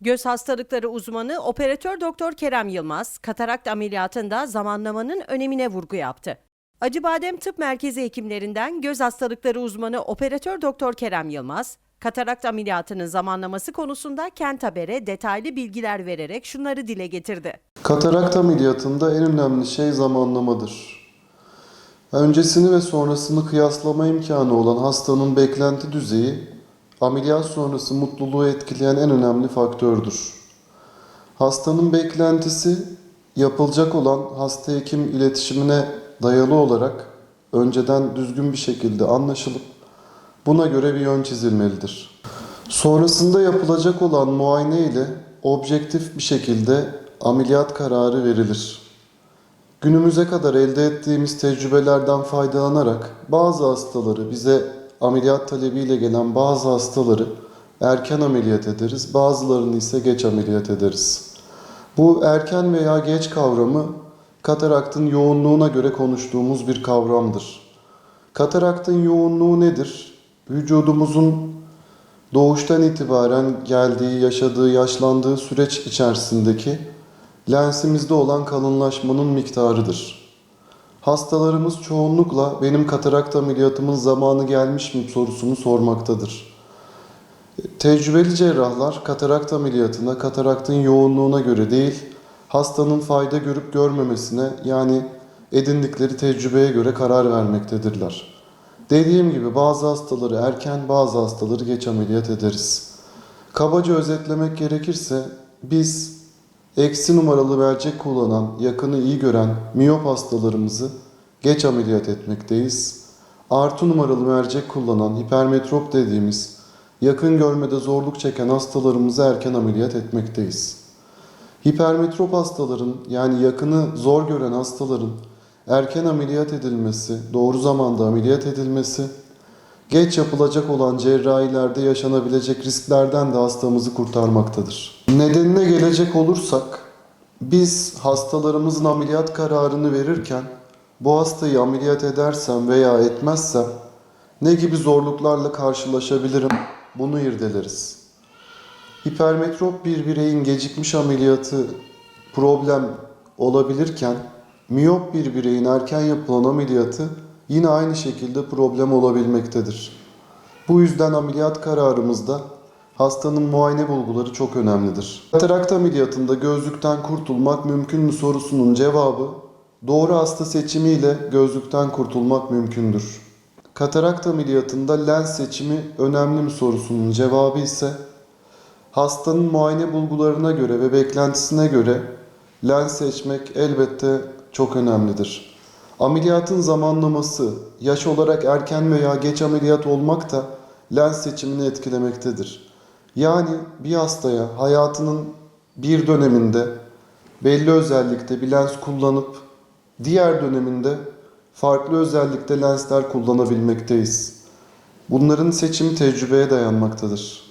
Göz hastalıkları uzmanı operatör doktor Kerem Yılmaz, katarakt ameliyatında zamanlamanın önemine vurgu yaptı. Acıbadem Tıp Merkezi hekimlerinden göz hastalıkları uzmanı operatör doktor Kerem Yılmaz, katarakt ameliyatının zamanlaması konusunda Kent Haber'e detaylı bilgiler vererek şunları dile getirdi. Katarakt ameliyatında en önemli şey zamanlamadır. Öncesini ve sonrasını kıyaslama imkanı olan hastanın beklenti düzeyi, ameliyat sonrası mutluluğu etkileyen en önemli faktördür. Hastanın beklentisi, yapılacak olan hasta hekim iletişimine dayalı olarak önceden düzgün bir şekilde anlaşılıp buna göre bir yön çizilmelidir. Sonrasında yapılacak olan muayene ile objektif bir şekilde ameliyat kararı verilir. Günümüze kadar elde ettiğimiz tecrübelerden faydalanarak bazı hastaları bize ameliyat talebiyle gelen bazı hastaları erken ameliyat ederiz, bazılarını ise geç ameliyat ederiz. Bu erken veya geç kavramı kataraktın yoğunluğuna göre konuştuğumuz bir kavramdır. Kataraktın yoğunluğu nedir? Vücudumuzun doğuştan itibaren geldiği, yaşadığı, yaşlandığı süreç içerisindeki lensimizde olan kalınlaşmanın miktarıdır. Hastalarımız çoğunlukla benim katarakt ameliyatımın zamanı gelmiş mi sorusunu sormaktadır. Tecrübeli cerrahlar katarakt ameliyatına kataraktın yoğunluğuna göre değil, hastanın fayda görüp görmemesine yani edindikleri tecrübeye göre karar vermektedirler. Dediğim gibi bazı hastaları erken, bazı hastaları geç ameliyat ederiz. Kabaca özetlemek gerekirse biz eksi numaralı mercek kullanan, yakını iyi gören miyop hastalarımızı geç ameliyat etmekteyiz. Artı numaralı mercek kullanan hipermetrop dediğimiz yakın görmede zorluk çeken hastalarımızı erken ameliyat etmekteyiz. Hipermetrop hastaların yani yakını zor gören hastaların erken ameliyat edilmesi, doğru zamanda ameliyat edilmesi, geç yapılacak olan cerrahilerde yaşanabilecek risklerden de hastamızı kurtarmaktadır. Nedenine gelecek olursak, biz hastalarımızın ameliyat kararını verirken bu hastayı ameliyat edersem veya etmezsem ne gibi zorluklarla karşılaşabilirim bunu irdeleriz. Hipermetrop bir bireyin gecikmiş ameliyatı problem olabilirken miyop bir bireyin erken yapılan ameliyatı yine aynı şekilde problem olabilmektedir. Bu yüzden ameliyat kararımızda hastanın muayene bulguları çok önemlidir. Katarakt ameliyatında gözlükten kurtulmak mümkün mü sorusunun cevabı doğru hasta seçimiyle gözlükten kurtulmak mümkündür. Katarakt ameliyatında lens seçimi önemli mi sorusunun cevabı ise hastanın muayene bulgularına göre ve beklentisine göre lens seçmek elbette çok önemlidir. Ameliyatın zamanlaması, yaş olarak erken veya geç ameliyat olmak da lens seçimini etkilemektedir. Yani bir hastaya hayatının bir döneminde belli özellikte bir lens kullanıp diğer döneminde farklı özellikte lensler kullanabilmekteyiz. Bunların seçimi tecrübeye dayanmaktadır.